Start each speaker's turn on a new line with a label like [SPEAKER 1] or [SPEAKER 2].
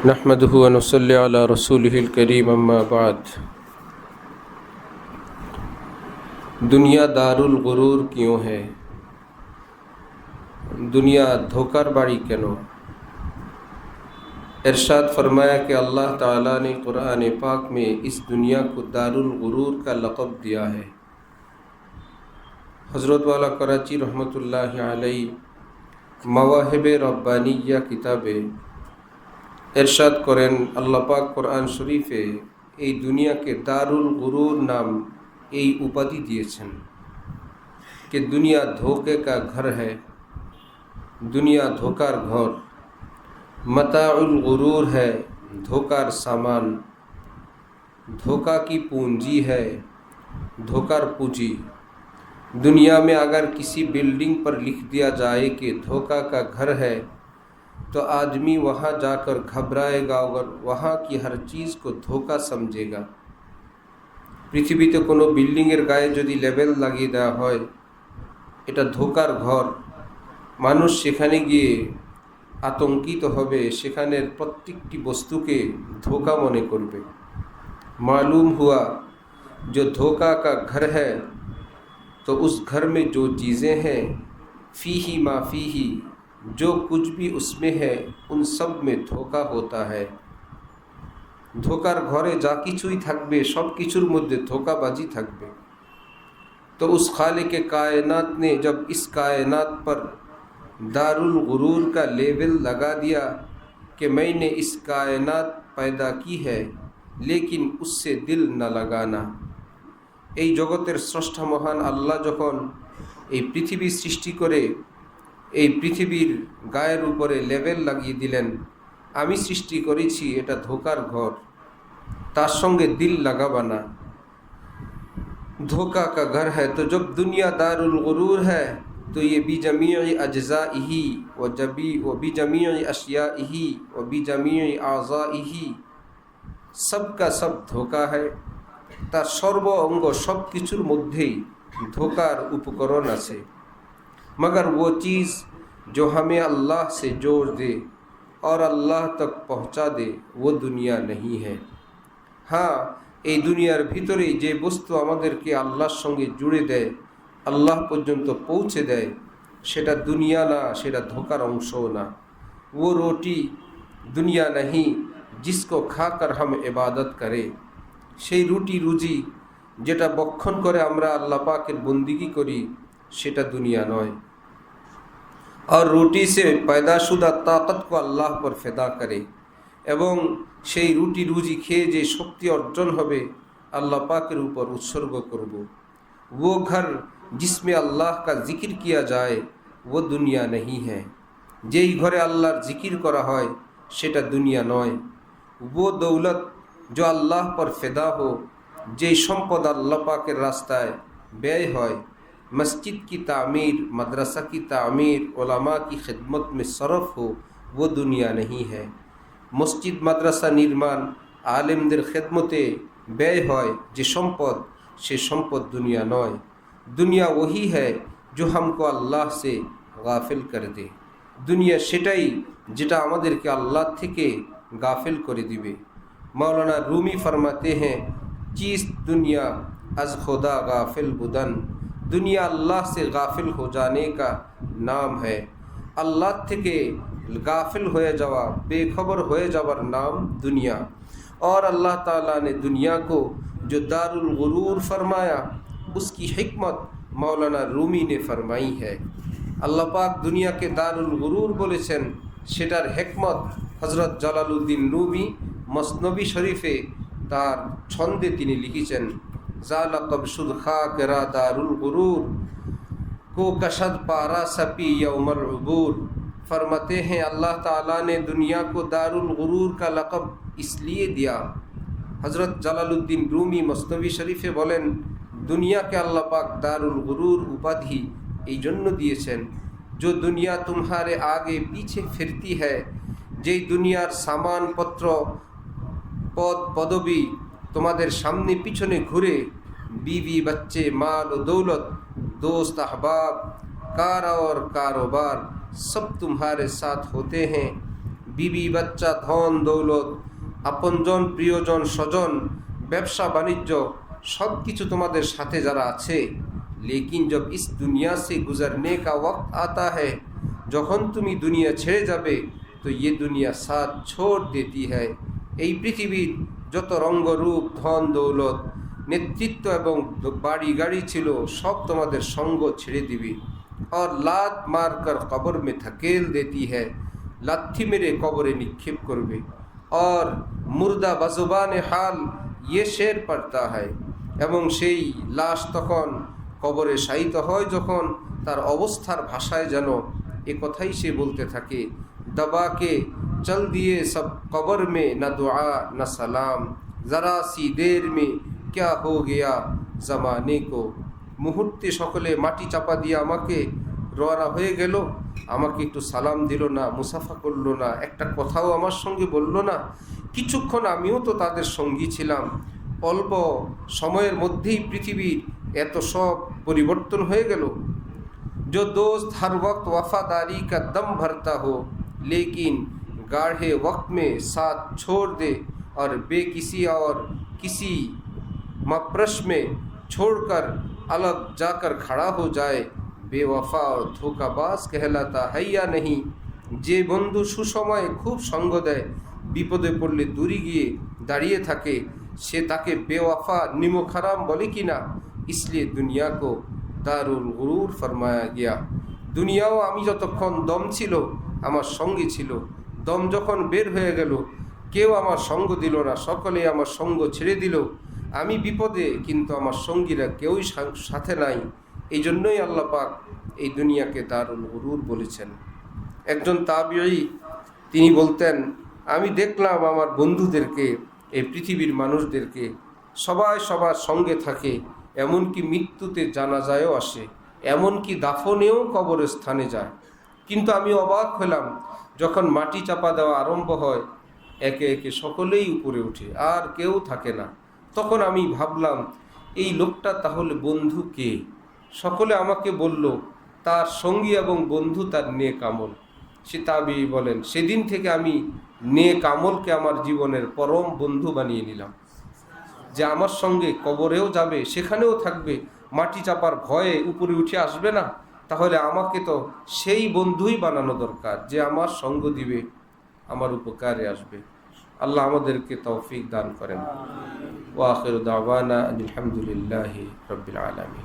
[SPEAKER 1] नहमदनसल रसूलकरीम अम्माबाद दुनिया दारुल गुरूर क्यों है दुनिया धोकर बाड़ी क्यों इरशाद फरमाया कि अल्लाह ताला ने कुरान पाक में इस दुनिया को दारुल गुरूर का लक़ब दिया है हज़रत वाला कराची रहमत ला मवाहब रब्बानिया किताबें এরশাদ করেন আল্লাহ পাক কোরআন শরীফে এই দুনিয়াকে দারুল গুরুর নাম এই উপাধি দিয়েছেন कि दुनिया धोखे का घर है दुनिया धोकार घर मताउल गुरूर है धोकार सामान धोखा की पूंजी है धोकार पूंजी दुनिया में अगर किसी बिल्डिंग पर लिख दिया जाए कि धोखा का घर है तो आदमी वहाँ जाकर घबराएगा और वहाँ की हर चीज़ को धोखा समझेगा পৃথিবীতে কোনো বিল্ডিংয়ের গায়ে যদি লেবেল লাগিয়ে দেওয়া হয় এটা ধোকার ঘর মানুষ সেখানে গিয়ে আতঙ্কিত হবে সেখানের প্রত্যেকটি বস্তুকে ধোকা মনে করবে मालूम हुआ जो धोखा का घर है तो उस घर में जो चीज़ें हैं फ़ी ही माफ़ी ही जो कुछ भी उसमें है उन सब में धोखा होता है ধোকার ঘরে যা কিছুই থাকবে সব কিছুর মধ্যে ধোকাবাজি থাকবে तो उस खाले के कायनात ने जब इस कायनात पर दारुल गुरूर का लेवल लगा दिया कि मैंने इस कायनात पैदा की है लेकिन उससे दिल न लगाना এই জগতের স্রষ্টা মহান আল্লাহ যখন এই পৃথিবী সৃষ্টি করে এই পৃথিবীর গায়ের উপরে লেবেল লাগিয়ে দিলেন আমি সৃষ্টি করেছি এটা ধোকার ঘর তার সঙ্গে দিল লাগাবা না धोखा का घर है तो जब दुनिया दारुल गुरूर है तो ये भी जमी अज्जा ही व जबी व भी जमी अशिया ही व भी जमी आज़ा ही सबका सब ধোকা है তার সর্ব অঙ্গ সব কিছুর মধ্যেই ধোকার উপকরণ আছে मगर वो चीज़ जो हमें अल्लाह से जोड़ दे और अल्लाह तक पहुंचा दे वो दुनिया नहीं है হ্যাঁ এই দুনিয়ার ভিতরেই যে বস্তু আমাদেরকে আল্লাহর সঙ্গে জুড়ে দেয় আল্লাহ পর্যন্ত পৌঁছে দেয় সেটা দুনিয়া না সেটা ধোকার অংশও না ও রোটি দুনিয়া নাহি জিসকো খাকর হাম এবাদত করে সেই রুটি রুজি যেটা বক্ষণ করে আমরা আল্লাহ পাকের বন্দিগি করি সেটা দুনিয়া নয় और रोटी से पैदाशुदा ताकत को अल्लाह पर फिदा करे এবং সেই রুটি রুজি খেয়ে যে শক্তি অর্জন হবে আল্লাহ পাকের উপর উৎসর্গ করব वो घर जिसमें अल्लाह का जिक्र किया जाए वो दुनिया नहीं है যেই ঘরে আল্লাহর জিকির করা হয় সেটা দুনিয়া নয় वो दौलत जो अल्लाह पर फिदा हो যেই সম্পদ আল্লাহ পাকের রাস্তায় ব্যয় হয় मस्जिद की तामीर मदरसा की तामीर उलमा की खिदमत में सरफ हो वो दुनिया नहीं है মসজিদ মাদ্রাসা নির্মাণ আলেমদের খেদমতে ব্যয় হয় যে সম্পদ সে সম্পদ দুনিয়া নয় দুনিয়া ওহি হ্যায় जो हमको अल्लाह से গাফিল করে দে দুনিয়া সেটাই যেটা আমাদেরকে আল্লাহ থেকে গাফিল করে দিবে मौलाना रूमी फरमाते हैं चीज़ दुनिया अज खुदा गाफिल बुदन दुनिया अल्लाह से गाफिल हो जाने का नाम है আল্লাহ থেকে गाफिल হয়ে যাওয়া बेखबर হয়ে যাওয়ার नाम दुनिया और अल्लाह ताला ने दुनिया को जो दारुल गुरूर फरमाया उसकी हिकमत मौलाना रूमी ने फरमाई है আল্লাহ পাক দুনিয়াকে দারুল গুরুর বলেছেন সেটার হেকমত হজরত জালালউদ্দিন রুমি মসনবী শরীফে তার ছন্দে তিনি লিখেছেন জালা কবসুদ খা কেরা দারুল গুরুর को कशद पारा सपी यौमल उबूर फरमाते हैं अल्लाह ताला ने दुनिया को दारुल गुरूर का लक़ब इसलिए दिया हज़रत जलालुद्दीन रूमी मसनवी शरीफे বলেন দুনিয়াকে আল্লাহ পাক দারুল গুরুর উপাধি এই জন্য দিয়েছেন जो दुनिया तुम्हारे आगे पीछे फिरती है যেই দুনিয়ার সামানপত্র পদ পদবী তোমাদের সামনে পিছনে ঘুরে बीवी बच्चे माल व दौलत दोस्त अहबाब कार और कारोबार सब तुम्हारे साथ होते हैं বিবি বাচ্চা ধন দৌলত আপনজন প্রিয়জন স্বজন ব্যবসা বাণিজ্য सब কিছু তোমাদের সাথে যারা আছে लेकिन जब इस दुनिया से गुजरने का वक्त आता है যখন তুমি দুনিয়া ছেড়ে যাবে তো ये দুনিয়া সাথ छोड़ देती है এই পৃথিবীর যত রঙ্গরূপ ধন, দৌলত, নেতৃত্ব এবং বাড়ি, গাড়ি ছিল, সব তোমাদের সঙ্গ ছেড়ে দিবি। আর লাত মার কর কবর মে থাকেল দেতি হ্যায়, লাথি মেরে কবরে নিক্ষেপ করবে। আর মুর্দা বাজবান হাল ইয়ে শের পারতা হয় এবং সেই লাশ তখন কবরে শায়িত হয় যখন তার অবস্থার ভাষায় যেন এ কথাই সে বলতে থাকে, দাবাকে চল দিয়ে সব কবর মে না দোয়া না সালাম জরা সি দের মে ক্যা হো গিয়া জমানে কো মুহূর্তে সকলে মাটি চাপা দিয়ে আমাকে রওনা হয়ে গেল আমাকে একটু সালাম দিল না মুসাফা করলো না একটা কথাও আমার সঙ্গে বলল না কিছুক্ষণ আমিও তো তাদের সঙ্গী ছিলাম অল্প সময়ের মধ্যেই পৃথিবীর এত সব পরিবর্তন হয়ে গেল जो दोस्त हर वक्त वफादारी का दम भरता हो लेकिन गाढ़े वक्त में साथ छोड़ दे और बेकिसी और किसी मप्रश में छोड़कर अलग जाकर खड़ा हो जाए बेवफा और धोखाबाज कहलाता है या नहीं যে বন্ধু সুসময়ে খুব সঙ্গ দেয় বিপদে পড়লে দূরে গিয়ে দাঁড়িয়ে থাকে সে তাকে বেওয়াফা নিমখারাম বলে কি না इसलिए दुनिया को দারুল গুরুর ফরমায়া গিয়া দুনিয়াও আমি যতক্ষণ দম ছিল আমার সঙ্গে ছিল দম যখন বের হয়ে গেল, কেউ আমার সঙ্গ দিল না, সকলে আমার সঙ্গ ছেড়ে দিল। আমি বিপদে, কিন্তু আমার সঙ্গীরা কেউই সাথে নাই। এই জন্যই আল্লাহ পাক এই দুনিয়াকে দারুল গুরুর বলেছেন। একজন তাবিই তিনি বলতেন, আমি দেখলাম আমার বন্ধুদেরকে, এই পৃথিবীর মানুষদেরকে সবাই সবার সঙ্গে থাকে, এমনকি মৃত্যুতে জানাজায়ও আসে, এমনকি দাফনেও কবরস্থানে যায়। কিন্তু আমি অবাক হলাম যখন মাটি চাপা দেওয়া আরম্ভ হয়, একে একে সকলেই উপরে উঠে, আর কেউ থাকে না। তখন আমি ভাবলাম, এই লোকটা তাহলে বন্ধু কে? সকলে আমাকে বলল, তার সঙ্গী এবং বন্ধু তার নে কামল সে তাবি বলেন, সেদিন থেকে আমি নে কামলকে আমার জীবনের পরম বন্ধু বানিয়ে নিলাম। যে আমার সঙ্গে কবরেও যাবে, সেখানেও থাকবে, মাটি চাপার ভয়ে উপরে উঠে আসবে না? তাহলে আমাকে তো সেই বন্ধুই বানানো দরকার যে আমার সঙ্গ দিবে, আমার উপকারে আসবে। আল্লাহ আমাদেরকে তৌফিক দান করেন। ওয়াখির দাওয়ানা আলহামদুলিল্লাহ রবিল আলমী